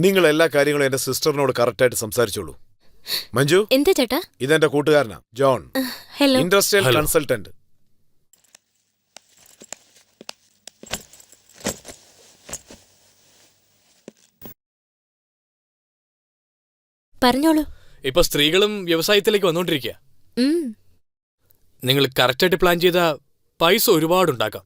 നിങ്ങൾ എല്ലാ കാര്യങ്ങളും എന്റെ സിസ്റ്ററിനോട് കറക്റ്റായിട്ട് സംസാരിച്ചോളൂ. മഞ്ജു? എന്താ ചേട്ടാ? ഇതെന്റെ കൂട്ടുകാരനാ ജോൺ. ഹലോ. ഇൻഡസ്ട്രിയൽ കൺസൾട്ടന്റ് പറഞ്ഞോളൂ. ഇപ്പൊ സ്ത്രീകളും വ്യവസായത്തിലേക്ക് വന്നുകൊണ്ടിരിക്കുക ഉം, നിങ്ങൾ കറക്റ്റായിട്ട് പ്ലാൻ ചെയ്ത പൈസ ഒരുപാടുണ്ടാക്കാം.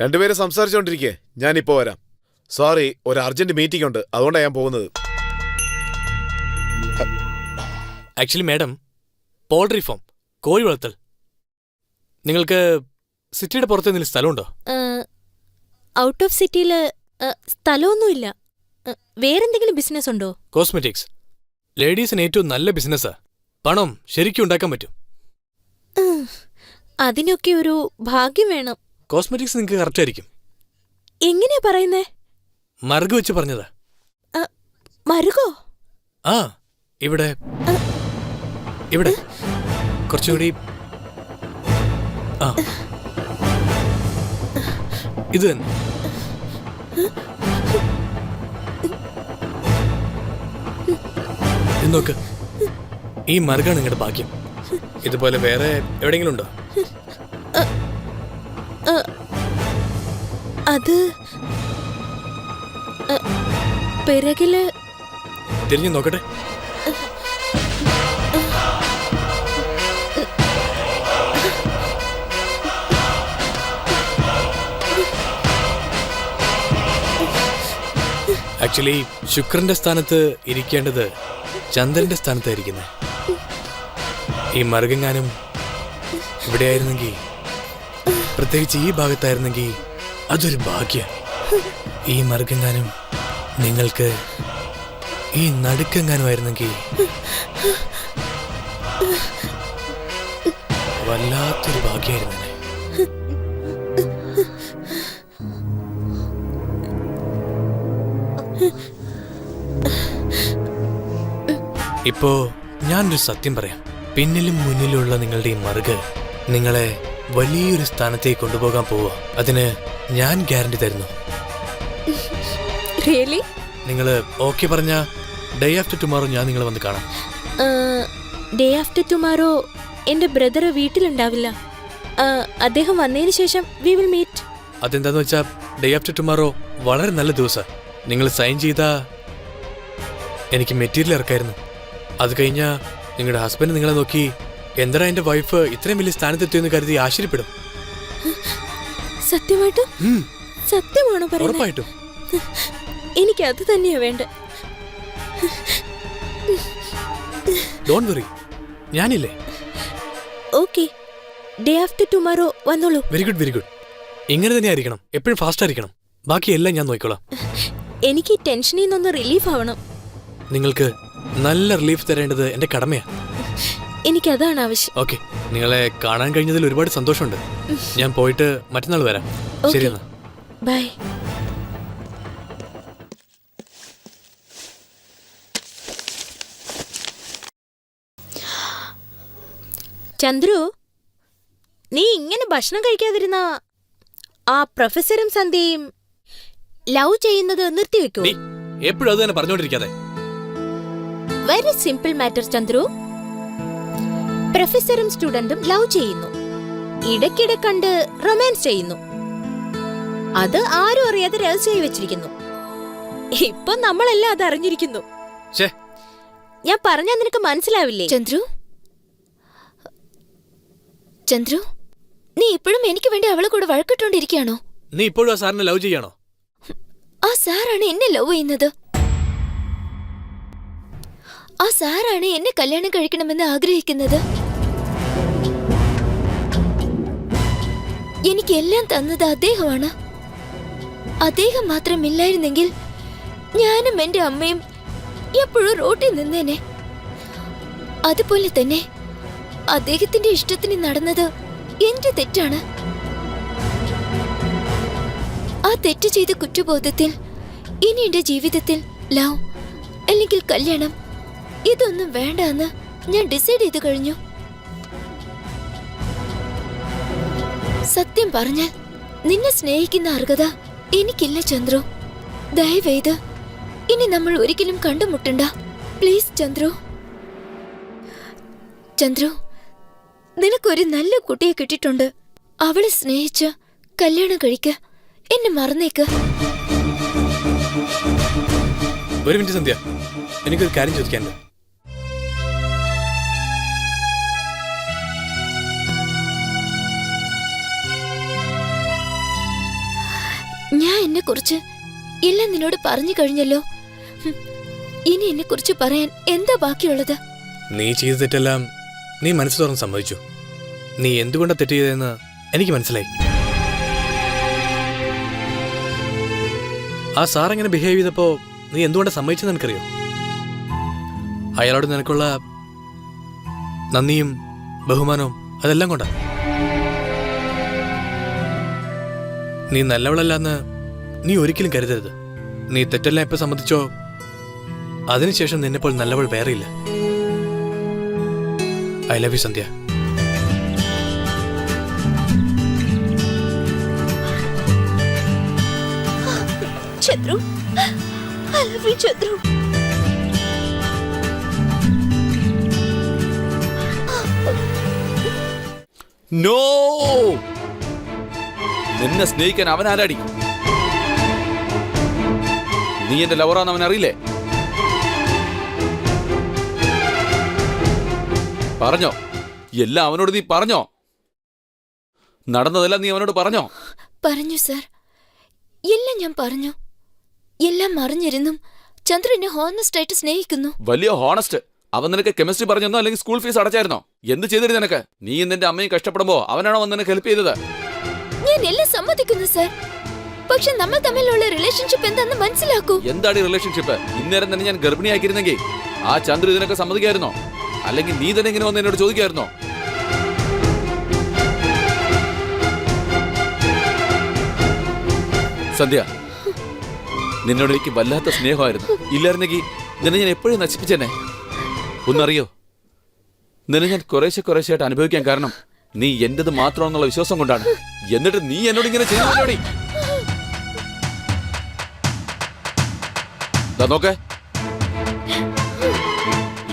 രണ്ടുപേരും സംസാരിച്ചോണ്ടിരിക്കേ ഞാനിപ്പോ വരാം. സോറി ഒരു അർജന്റ് മീറ്റിംഗ് ഉണ്ട്. അതുകൊണ്ടാണ് ഞാൻ പോകുന്നത്. ആക്ച്വലി മാഡം പോൾട്രി ഫാം കോഴി വളർത്തൽ. നിങ്ങൾക്ക് സിറ്റിയുടെ പുറത്ത് എന്തെങ്കിലും സ്ഥലമുണ്ടോ? ഔട്ട് ഓഫ് സിറ്റിയിൽ സ്ഥലമൊന്നുമില്ല. വേറെന്തെങ്കിലും ബിസിനസ് ഉണ്ടോ? കോസ്മെറ്റിക്സ് ലേഡീസിന് ഏറ്റവും നല്ല ബിസിനസ്സാ പണം ശരിക്കും ഉണ്ടാക്കാൻ പറ്റും. ഉം, അതിനൊക്കെ ഒരു ഭാഗ്യം വേണം. കോസ്മെറ്റിക്സ് നിങ്ങൾക്ക് കറക്റ്റ് ആയിരിക്കും. എങ്ങനെയാ പറയുന്നേ? മറുക് വെച്ച് പറഞ്ഞതാ. ആ, മരുകോ ആ ഇവിടെ. ഇവിടെ. കുറച്ചുകൂടി ആ. ഇത് തന്നെ. നോക്ക്. ഈ മറുകാണ് നിങ്ങളുടെ ഭാഗ്യം. ഇതുപോലെ വേറെ എവിടെയെങ്കിലും ഉണ്ടോ? അത് പിറകിൽ തിരിഞ്ഞു നോക്കട്ടെ. ആക്ച്വലി ശുക്രന്റെ സ്ഥാനത്ത് ഇരിക്കേണ്ടത് ചന്ദ്രന്റെ സ്ഥാനത്തായിരിക്കുന്നത് ഈ മറുകങ്ങാനും ഇവിടെയായിരുന്നെങ്കിൽ പ്രത്യേകിച്ച് ഈ ഭാഗത്തായിരുന്നെങ്കിൽ അതൊരു ഭാഗ്യ. ഈ മറുകങ്ങാനും നിങ്ങൾക്ക് ഈ നടുക്കെങ്ങാനുമായിരുന്നെങ്കിൽ വല്ലാത്തൊരു ഭാഗ്യായിരുന്നു ഇപ്പോ ഞാനൊരു സത്യം പറയാം. പിന്നിലും മുന്നിലുള്ള നിങ്ങളുടെ ഈ മറുക് നിങ്ങളെ വലിയൊരു സ്ഥാനത്തേക്ക് കൊണ്ടുപോകാൻ പോവുക. അതിന് ഞാൻ ഗ്യാരണ്ടി തരുന്നു. റിയലി നിങ്ങൾ ഓക്കെ പറഞ്ഞ ഡേ ആഫ്റ്റർ ടുമാറോ ഞാൻ നിങ്ങളെ വന്ന് കാണാം. ഡേ ആഫ്റ്റർ ടുമാറോ എന്റെ ബ്രദർ വീട്ടിലുണ്ടാവില്ല. അദ്ദേഹം വന്നതിന് ശേഷം വി വിൽ മീറ്റ് അതെന്താന്ന് വെച്ചാ ഡേ ആഫ്റ്റർ ടുമാറോ വളരെ നല്ല ദിവസം. നിങ്ങൾ സൈൻ ചെയ്ത എനിക്ക് മെറ്റീരിയൽ ഇറക്കായിരുന്നു. അത് കഴിഞ്ഞ നിങ്ങളുടെ ഹസ്ബൻഡ് നിങ്ങളെ നോക്കി എന്താ എന്റെ വൈഫ് ഇത്രയും വലിയ സ്ഥാനത്തെത്തിയെന്ന് കരുതി ആശ്ചര്യപ്പെടും. സത്യമായിട്ടും? സത്യമാണോ ഉറപ്പായിട്ടും. എനിക്ക് അത് തന്നെയാ വേണ്ട. ഡോണ്ട് വറി ഞാനില്ലേ? ഓക്കെ. ഡേ ആഫ്റ്റർ ടുമാറോ വന്നോളൂ. വെരി ഗുഡ് വെരി ഗുഡ് ഇങ്ങനെ തന്നെ ആയിരിക്കണം. എപ്പോഴും ഫാസ്റ്റ് ആയിരിക്കണം. ബാക്കി എല്ലാം ഞാൻ നോക്കിക്കോളാം. എനിക്ക് ടെൻഷനിൽ നിന്നൊന്ന് റിലീഫ് ആവണം. നിങ്ങൾക്ക് നല്ല റിലീഫ് തരേണ്ടത് എന്റെ കടമയാ. എനിക്ക് അതാണ് ആവശ്യം. ഓക്കെ. നിങ്ങളെ കാണാൻ കഴിഞ്ഞതിൽ ഒരുപാട് സന്തോഷമുണ്ട്. ഞാൻ പോയിട്ട് മറ്റന്നാൾ വരാം. ശരി എന്നാ. ബൈ ചന്ദ്രു നീ ഇങ്ങനെ ഭക്ഷണം കഴിക്കാതിരുന്ന ആ പ്രൊഫസറും സന്ധ്യയും ലവ് ചെയ്യുന്നത് നിർത്തിവെക്കൂ നീ എപ്പോഴും അത് തന്നെ പറഞ്ഞോണ്ടിരിക്കാതെ വെരി സിമ്പിൾ മാറ്റർ ചന്ദ്രു. പ്രൊഫസറും സ്റ്റുഡന്റും ലവ് ചെയ്യുന്നു. ഇടയ്ക്കിടെ കണ്ട് റൊമാൻസ് ചെയ്യുന്നു. അത് ആരും അറിയാതെ രഹസ്യമായി വെച്ചിരിക്കുന്നു. ഇപ്പൊ നമ്മളെല്ലാം അത് അറിഞ്ഞിരിക്കുന്നു. ഛേ. ഞാൻ പറഞ്ഞാൽ നിനക്ക് മനസ്സിലാവില്ലേ? ചന്ദ്രു ചന്ദ്രു നീ ഇപ്പോഴും എനിക്ക് വേണ്ടി അവളെ കൂടെ വഴക്കിട്ടോണ്ടിരിക്കുകയാണോ? നീ ഇപ്പോഴും ആ സാറിനെ ലവ് ചെയ്യാണോ? ആ സാറാണ് എന്നെ ലവ് ചെയ്യുന്നത്. ആ സാറാണ് എന്നെ കല്യാണം കഴിക്കണമെന്ന് ആഗ്രഹിക്കുന്നത്. എനിക്ക് എല്ലാം തന്നത് അദ്ദേഹമാണ്. അദ്ദേഹം മാത്രമില്ലായിരുന്നെങ്കിൽ ഞാനും എന്റെ അമ്മയും എപ്പോഴും റോട്ടിൽ നിന്നേനെ. അതുപോലെ തന്നെ അദ്ദേഹത്തിന്റെ ഇഷ്ടത്തിന് നടന്നത് എന്റെ തെറ്റാണ്. ആ തെറ്റ് ചെയ്ത കുറ്റബോധത്തിൽ ഇനി എന്റെ ജീവിതത്തിൽ ലവ് അല്ലെങ്കിൽ കല്യാണം ഇതൊന്നും വേണ്ട എന്ന് ഞാൻ ഡിസൈഡ് ചെയ്തു കഴിഞ്ഞു. സത്യം പറഞ്ഞാൽ നിന്നെ സ്നേഹിക്കുന്ന അർഹത എനിക്കില്ല ചന്ദ്രു. ദയവേത് ഇനി നമ്മൾ ഒരിക്കലും കണ്ടുമുട്ടണ്ട. പ്ലീസ് ചന്ദ്രു. ചന്ദ്രു നിനക്കൊരു നല്ല കുട്ടിയെ കിട്ടിയിട്ടുണ്ട്. അവളെ സ്നേഹിച്ച് കല്യാണം കഴിക്ക. എന്നെ മറന്നേക്ക്. ഒരു മിനിറ്റ് സന്ധ്യ. എനിക്കൊരു കാര്യം ചോദിക്കാനുണ്ട്. ഞാൻ എന്നെ കുറിച്ച് എല്ലാം നിന്നോട് പറഞ്ഞു കഴിഞ്ഞല്ലോ. ഇനി എന്നെ കുറിച്ച് പറയാൻ എന്താ ബാക്കിയുള്ളത്? നീ ചെയ്ത തെറ്റെല്ലാം നീ മനസ്സ് തുറന്ന് സമ്മതിച്ചു. നീ എന്തുകൊണ്ടാണ് തെറ്റ് എനിക്ക് മനസ്സിലായി. ആ സാർ അങ്ങനെ ബിഹേവ് ചെയ്തപ്പോ നീ എന്തുകൊണ്ട് സമ്മതിച്ചെന്ന് എനിക്കറിയോ? അയാളോട് നിനക്കുള്ള നന്ദിയും ബഹുമാനവും അതെല്ലാം കൊണ്ടാ. നീ നല്ലവളല്ലാന്ന് നീ ഒരിക്കലും കരുതരുത്. നീ തെറ്റെല്ലാം എപ്പോ സമ്മതിച്ചോ അതിനുശേഷം നിന്നെപ്പോൾ നല്ലവൾ വേറെയില്ല. I love you Sandhya. Chandru. I love you, Chandru. No! നിന്നെ സ്നേഹിക്കാൻ അവൻ ആരാടി നീ എന്റെ ലവറാന്ന് അവൻ അറിയില്ലേ പറഞ്ഞോ. എല്ലാം അവനോട് നീ പറഞ്ഞോ. നടന്നതെല്ലാം നീ അവനോട് പറഞ്ഞോ. പറഞ്ഞു സർ. എല്ലാം ഞാൻ പറഞ്ഞു. എല്ലാം അറിഞ്ഞിരുന്നും. ചന്ദ്രനെ എന്നെ ഹോണസ്റ്റ് ആയിട്ട് സ്നേഹിക്കുന്നു. വലിയ ഹോണസ്റ്റ് അവൻ നിനക്ക് കെമിസ്ട്രി പറഞ്ഞോ അല്ലെങ്കിൽ സ്കൂൾ ഫീസ് അടച്ചായിരുന്നോ? എന്ത് ചെയ്തിരുന്നു നിനക്ക്? നീ നിന്റെ അമ്മയും കഷ്ടപ്പെടുമ്പോ അവനാണോ വന്ന് നിനക്ക് ഹെൽപ്പ് ചെയ്തത്? ഞാൻ എല്ലാം സമ്മതിക്കുന്നു സർ. പക്ഷെ നമ്മൾ തമ്മിലുള്ള റിലേഷൻഷിപ്പ് എന്താന്ന് മനസ്സിലാക്കൂ. എന്താണ് ഈ റിലേഷൻഷിപ്പ് ഇന്നേരം തന്നെ ഞാൻ ഗർഭിണിയാക്കിയിരുന്നെങ്കിൽ ആ ചന്ദ്രു ഇതിനൊക്കെ സമ്മതിക്കായിരുന്നോ? അല്ലെങ്കിൽ നീ തന്നെ ഇങ്ങനെ വന്ന് എന്നോട് ചോദിക്കായിരുന്നോ? സന്ധ്യ നിന്നോട് എനിക്ക് വല്ലാത്ത സ്നേഹമായിരുന്നു. ഇല്ലായിരുന്നെങ്കിൽ നിന്നെ ഞാൻ എപ്പോഴും നശിപ്പിച്ചെന്നെ ഒന്നറിയോ? നിന്നെ ഞാൻ കുറേശ്ശെ കുറേശ്ശെയായിട്ട് അനുഭവിക്കാൻ കാരണം നീ എന്റേത് മാത്രമെന്നുള്ള വിശ്വാസം കൊണ്ടാണ്. എന്നിട്ട് നീ എന്നോട് ഇങ്ങനെ ചെയ്യാൻ നോക്ക്.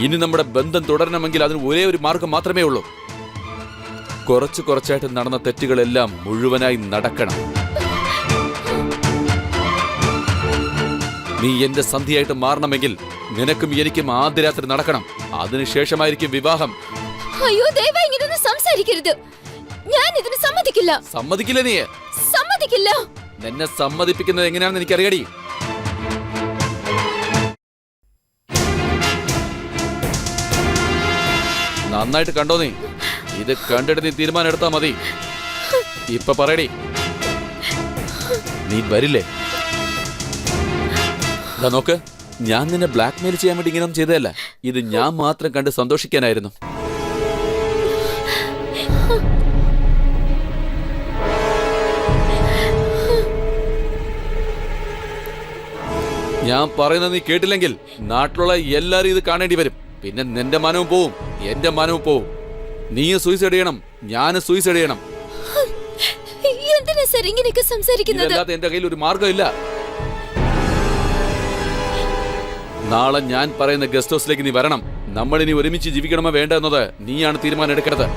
ഇനി നമ്മുടെ ബന്ധം തുടരണമെങ്കിൽ അതിന് ഒരേ ഒരു മാർഗം മാത്രമേ ഉള്ളൂ. കുറച്ച് കുറച്ചായിട്ട് നടന്ന തെറ്റുകളെല്ലാം മുഴുവനായി നടക്കണം. നീ എന്റെ സന്ധിയായിട്ട് മാറണമെങ്കിൽ നിനക്കും എനിക്കും ആദ്യ രാത്രി നടക്കണം അതിനുശേഷമായിരിക്കും വിവാഹം. അയ്യോ ദയവായി ഇങ്ങനൊന്നും സംസാരിക്കരുത്. ഞാൻ ഇതിന് സമ്മതിക്കില്ല. സമ്മതിക്കില്ല നീ സമ്മതിക്കില്ല. നിന്നെ സമ്മതിപ്പിക്കുന്നത് എങ്ങനെയാണെന്ന് എനിക്കറിയടി. നന്നായിട്ട് കണ്ടോ നീ? ഇത് കണ്ടിട്ട് നീ തീരുമാനം എടുത്താ മതി. ഇപ്പൊ പറയടി. നീ വരില്ലേ? നോക്ക് ഞാൻ നിന്നെ ബ്ലാക്ക് മെയിൽ ചെയ്യാൻ വേണ്ടി ഇങ്ങനെ ചെയ്തതല്ല. ഇത് ഞാൻ മാത്രം കണ്ട് സന്തോഷിക്കാനായിരുന്നു. ഞാൻ പറയുന്നത് നീ കേട്ടില്ലെങ്കിൽ നാട്ടിലുള്ള എല്ലാരും ഇത് കാണേണ്ടി വരും. പിന്നെ നിന്റെ മനവും പോവും. എന്റെ മനവും പോവും. നീ സൂയിസൈഡ് ചെയ്യണം. ഞാൻ സൂയിസൈഡ് ചെയ്യണം. എന്തിനാ സർ ഇങ്ങനെയൊക്കെ സംസാരിക്കുന്നത്? ഇതല്ലാതെ എന്റെ കയ്യിൽ ഒരു മാർഗമില്ല നാളെ ഞാൻ പറയുന്ന ഗസ്റ്റ് ഹൗസിലേക്ക് നീ വരണം. നമ്മൾ ഇനി ഒരുമിച്ച് ജീവിക്കണമോ വേണ്ട എന്നത് നീയാണ് തീരുമാനം എടുക്കേണ്ടത്